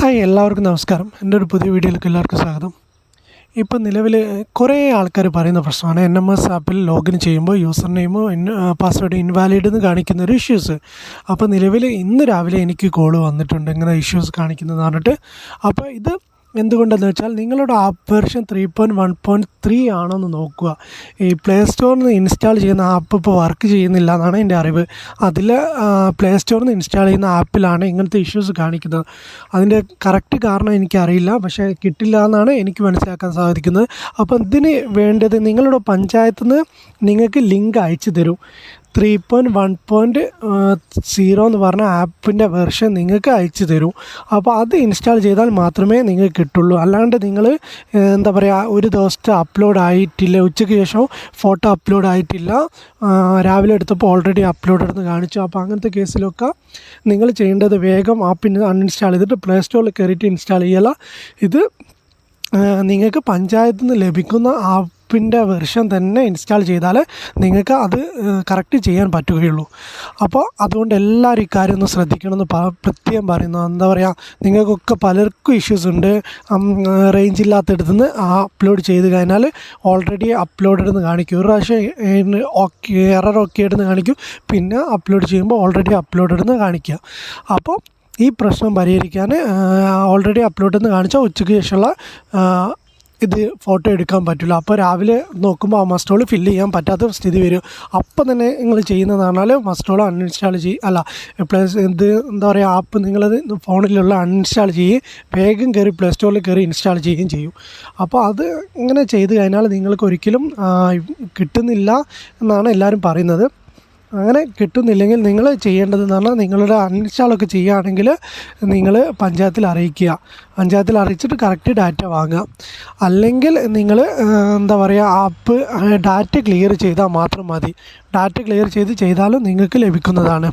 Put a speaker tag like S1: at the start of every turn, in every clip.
S1: Hi എല്ലാവർക്കും നമസ്കാരം. എന്റെ ഒരു പുതിയ വീഡിയോയിലേക്ക് എല്ലാവർക്കും സ്വാഗതം. ഇപ്പോൾ നിലവിൽ കുറേ ആൾക്കാർ പറയുന്ന പ്രശ്നമാണ് എൻ എം എസ് ആപ്പിൽ ലോഗിൻ ചെയ്യുമ്പോൾ യൂസർ നെയിമോ പാസ്വേഡ് ഇൻവാലിഡ് എന്ന് കാണിക്കുന്ന ഒരു ഇഷ്യൂസ് അപ്പോൾ നിലവിൽ ഇന്ന് രാവിലെ എനിക്ക് കോൾ വന്നിട്ടുണ്ട്. ഇങ്ങനെ ഇഷ്യൂസ് കാണിക്കുന്നതെന്ന് പറഞ്ഞിട്ട്. അപ്പോൾ ഇത് എന്തുകൊണ്ടെന്ന് വെച്ചാൽ നിങ്ങളുടെ app version three point one point three ആണെന്ന് നോക്കുക. ഈ പ്ലേ സ്റ്റോറിൽ നിന്ന് ഇൻസ്റ്റാൾ ചെയ്യുന്ന ആപ്പ് ഇപ്പോൾ വർക്ക് ചെയ്യുന്നില്ല എന്നാണ് എന്റെ അറിവ്. അതിൽ പ്ലേ സ്റ്റോറിൽ നിന്ന് ഇൻസ്റ്റാൾ ചെയ്യുന്ന ആപ്പിലാണ് ഇങ്ങനത്തെ ഇഷ്യൂസ് കാണിക്കുന്നത്. അതിന്റെ കറക്റ്റ് കാരണം എനിക്കറിയില്ല പക്ഷേ കിട്ടില്ല എന്നാണ് എനിക്ക് മനസ്സിലാക്കാൻ സാധിക്കുന്നത്. അപ്പോൾ ഇതിന് വേണ്ടത് നിങ്ങളുടെ പഞ്ചായത്തിൽ നിന്ന് നിങ്ങൾക്ക് ലിങ്ക് അയച്ചു തരും. Three point one point zero എന്ന് പറഞ്ഞ ആപ്പിന്റെ വെർഷൻ നിങ്ങൾക്ക് അയച്ചു തരും. അപ്പോൾ അത് ഇൻസ്റ്റാൾ ചെയ്താൽ മാത്രമേ നിങ്ങൾക്ക് കിട്ടുള്ളൂ. അല്ലാണ്ട് നിങ്ങൾ എന്താ പറയുക ഒരു ദിവസത്തെ അപ്ലോഡ് ആയിട്ടില്ല. ഉച്ചയ്ക്ക് ശേഷം ഫോട്ടോ അപ്ലോഡ് ആയിട്ടില്ല. രാവിലെ എടുത്തപ്പോൾ ഓൾറെഡി അപ്ലോഡ് എടുത്ത് കാണിച്ചു. അപ്പോൾ അങ്ങനത്തെ കേസിലൊക്കെ നിങ്ങൾ ചെയ്യേണ്ടത് വേഗം ആപ്പിന് അൺഇൻസ്റ്റാൾ ചെയ്തിട്ട് പ്ലേ സ്റ്റോറിൽ കയറിയിട്ട് ഇൻസ്റ്റാൾ ചെയ്യല. ഇത് നിങ്ങൾക്ക് പഞ്ചായത്തിൽ നിന്ന് ലഭിക്കുന്ന ആപ്പിന്റെ വെർഷൻ തന്നെ ഇൻസ്റ്റാൾ ചെയ്താൽ നിങ്ങൾക്ക് അത് കറക്റ്റ് ചെയ്യാൻ പറ്റുകയുള്ളൂ. അപ്പോൾ അതുകൊണ്ട് എല്ലാവരും ഇക്കാര്യം ഒന്ന് ശ്രദ്ധിക്കണമെന്ന് പ്രത്യേകം പറയുന്നു. എന്താ പറയുക നിങ്ങൾക്കൊക്കെ പലർക്കും ഇഷ്യൂസ് ഉണ്ട്. റേഞ്ച് ഇല്ലാത്തടത്ത് നിന്ന് അപ്ലോഡ് ചെയ്ത് കഴിഞ്ഞാൽ ഓൾറെഡി അപ്ലോഡ് എന്ന് കാണിക്കും. ഒരു പ്രാവശ്യം ഓക്കെ എറർ ഓക്കെ ആയിട്ടെന്ന് കാണിക്കും. പിന്നെ അപ്ലോഡ് ചെയ്യുമ്പോൾ ഓൾറെഡി അപ്ലോഡ് എന്ന് കാണിക്കുക. അപ്പോൾ ഈ പ്രശ്നം പരിഹരിക്കാൻ ഓൾറെഡി അപ്ലോഡ് എന്ന് കാണിച്ചാൽ ഉച്ചയ്ക്ക് ശേഷമുള്ള ഇത് ഫോട്ടോ എടുക്കാൻ പറ്റില്ല അപ്പോൾ രാവിലെ നോക്കുമ്പോൾ ആ മസ്റ്റോൾ ഫില്ല് ചെയ്യാൻ പറ്റാത്ത സ്ഥിതി വരും. അപ്പം തന്നെ നിങ്ങൾ ചെയ്യുന്നതാണെങ്കിൽ മസ്റ്റോൾ അൺഇൻസ്റ്റാൾ ചെയ്യും അല്ല പ്ലസ് ഇത് എന്താ പറയുക ആപ്പ് നിങ്ങളത് ഫോണിലുള്ള അൺഇൻസ്റ്റാൾ ചെയ്യുകയും വേഗം കയറി പ്ലേ സ്റ്റോറിൽ കയറി ഇൻസ്റ്റാൾ ചെയ്യുകയും ചെയ്യും. അപ്പോൾ അത് ഇങ്ങനെ ചെയ്ത് കഴിഞ്ഞാൽ നിങ്ങൾക്ക് ഒരിക്കലും കിട്ടുന്നില്ല എന്നാണ് എല്ലാവരും പറയുന്നത്. അങ്ങനെ കിട്ടുന്നില്ലെങ്കിൽ നിങ്ങൾ ചെയ്യേണ്ടതെന്ന് പറഞ്ഞാൽ നിങ്ങളുടെ അൺഇൻസ്റ്റാളൊക്കെ ചെയ്യുകയാണെങ്കിൽ നിങ്ങൾ പഞ്ചായത്തിൽ അറിയിക്കുക. പഞ്ചായത്തിൽ അറിയിച്ചിട്ട് കറക്റ്റ് ഡാറ്റ വാങ്ങുക. അല്ലെങ്കിൽ നിങ്ങൾ എന്താ പറയുക ആപ്പ് ഡാറ്റ ക്ലിയർ ചെയ്താൽ മാത്രം മതി. ഡാറ്റ ക്ലിയർ ചെയ്ത് ചെയ്താലും നിങ്ങൾക്ക് ലഭിക്കുന്നതാണ്.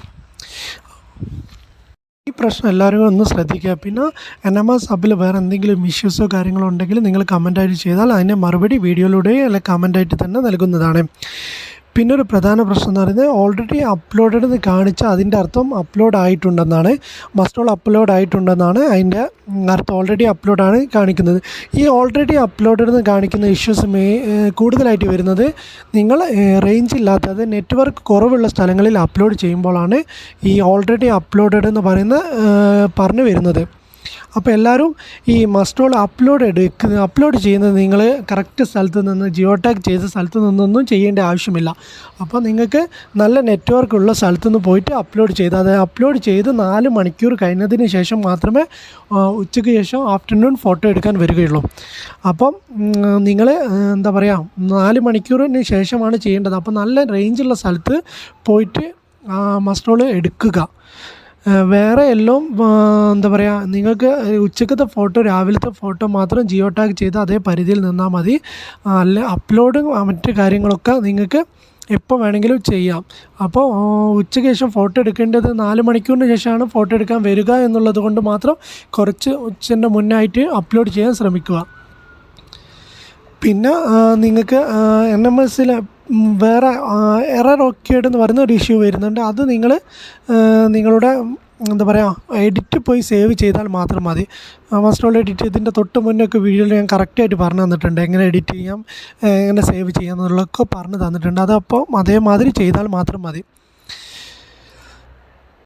S1: ഈ പ്രശ്നം എല്ലാവരും ഒന്ന് ശ്രദ്ധിക്കുക. പിന്നെ എൻ എം എസ് സബിൽ വേറെ എന്തെങ്കിലും ഇഷ്യൂസോ കാര്യങ്ങളോ ഉണ്ടെങ്കിൽ നിങ്ങൾ കമന്റായിട്ട് ചെയ്താൽ അതിന്റെ മറുപടി വീഡിയോയിലൂടെ അല്ലെങ്കിൽ കമന്റായിട്ട് തന്നെ നൽകുന്നതാണ്. പിന്നെ ഒരു പ്രധാന പ്രശ്നം എന്ന് പറയുന്നത് ഓൾറെഡി അപ്ലോഡഡ് എന്ന് കാണിച്ചാൽ അതിന്റെ അർത്ഥം അപ്ലോഡ് ആയിട്ടുണ്ടെന്നാണ്. ഓൾ അപ്ലോഡ് ആയിട്ടുണ്ടെന്നാണ് അതിന്റെ അർത്ഥം ഓൾറെഡി അപ്ലോഡാണ് കാണിക്കുന്നത്. ഈ ഓൾറെഡി അപ്ലോഡഡ് എന്ന് കാണിക്കുന്ന ഇഷ്യൂസ് മേ കൂടുതലായിട്ട് വരുന്നത് നിങ്ങൾ റേഞ്ച് ഇല്ലാത്തത് നെറ്റ്വർക്ക് കുറവുള്ള സ്ഥലങ്ങളിൽ അപ്ലോഡ് ചെയ്യുമ്പോഴാണ് ഈ ഓൾറെഡി അപ്ലോഡഡ് എന്ന് പറയുന്ന പറഞ്ഞു വരുന്നത്. അപ്പോൾ എല്ലാവരും ഈ മസ്റ്റോൾ അപ്ലോഡ് എടുക്കുന്ന അപ്ലോഡ് ചെയ്യുന്നത് നിങ്ങൾ കറക്റ്റ് സ്ഥലത്ത് നിന്ന് ജിയോ ടാഗ് ചെയ്ത സ്ഥലത്ത് നിന്നൊന്നും ചെയ്യേണ്ട ആവശ്യമില്ല. അപ്പോൾ നിങ്ങൾക്ക് നല്ല നെറ്റ്വർക്ക് ഉള്ള സ്ഥലത്ത് നിന്ന് പോയിട്ട് അപ്ലോഡ് ചെയ്ത് അത് അപ്ലോഡ് ചെയ്ത് നാല് മണിക്കൂർ കഴിഞ്ഞതിന് ശേഷം മാത്രമേ ഉച്ചയ്ക്ക് ശേഷം ആഫ്റ്റർനൂൺ ഫോട്ടോ എടുക്കാൻ വരികയുള്ളൂ. അപ്പം നിങ്ങൾ എന്താ പറയുക നാല് മണിക്കൂറിന് ശേഷമാണ് ചെയ്യേണ്ടത്. അപ്പോൾ നല്ല റേഞ്ചുള്ള സ്ഥലത്ത് പോയിട്ട് മസ്റ്റോൾ എടുക്കുക. വേറെ എല്ലാം എന്താ പറയുക നിങ്ങൾക്ക് ഉച്ചക്കത്തെ ഫോട്ടോ രാവിലത്തെ ഫോട്ടോ മാത്രം ജിയോ ടാഗ് ചെയ്ത് അതേ പരിധിയിൽ നിന്നാൽ മതി. അല്ല അപ്ലോഡ് മറ്റു കാര്യങ്ങളൊക്കെ നിങ്ങൾക്ക് എപ്പോൾ വേണമെങ്കിലും ചെയ്യാം. അപ്പോൾ ഉച്ചയ്ക്ക് ശേഷം ഫോട്ടോ എടുക്കേണ്ടത് നാല് മണിക്കൂറിന് ശേഷമാണ് ഫോട്ടോ എടുക്കാൻ വരിക എന്നുള്ളത് കൊണ്ട് മാത്രം കുറച്ച് ഉച്ചന്റെ മുന്നായിട്ട് അപ്ലോഡ് ചെയ്യാൻ ശ്രമിക്കുക. പിന്നെ നിങ്ങൾക്ക് എൻ എം എസ്സിൽ വേറെ എറർ ഓക്കേഡ് എന്ന് പറയുന്ന ഒരു ഇഷ്യൂ വരുന്നുണ്ട്. അത് നിങ്ങൾ നിങ്ങളുടെ എന്താ പറയുക എഡിറ്റ് പോയി സേവ് ചെയ്താൽ മാത്രം മതി. മസ്റ്റോൾ എഡിറ്റ് ഇതിന്റെ തൊട്ട് മുന്നൊക്കെ വീഡിയോയിൽ ഞാൻ കറക്റ്റായിട്ട് പറഞ്ഞു തന്നിട്ടുണ്ട്. എങ്ങനെ എഡിറ്റ് ചെയ്യാം എങ്ങനെ സേവ് ചെയ്യാം എന്നുള്ളതൊക്കെ പറഞ്ഞു തന്നിട്ടുണ്ട്. അതപ്പോൾ അതേമാതിരി ചെയ്താൽ മാത്രം മതി.